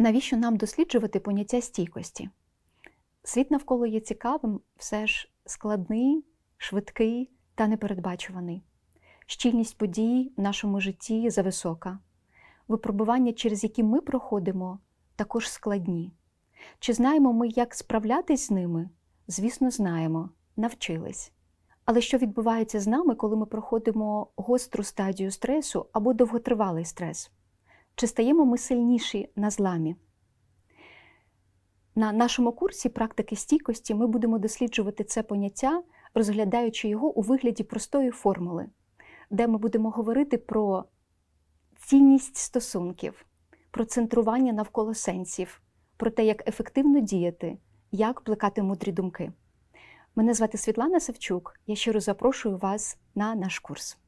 Навіщо нам досліджувати поняття стійкості? Світ навколо є цікавим, все ж складний, швидкий та непередбачуваний. Щільність подій в нашому житті зависока. Випробування, через які ми проходимо, також складні. Чи знаємо ми, як справлятись з ними? Звісно, знаємо, навчились. Але що відбувається з нами, коли ми проходимо гостру стадію стресу або довготривалий стрес? Чи стаємо ми сильніші на зламі? На нашому курсі практики стійкості ми будемо досліджувати це поняття, розглядаючи його у вигляді простої формули, де ми будемо говорити про цінність стосунків, про центрування навколо сенсів, про те, як ефективно діяти, як плекати мудрі думки. Мене звати Світлана Савчук. Я щиро запрошую вас на наш курс.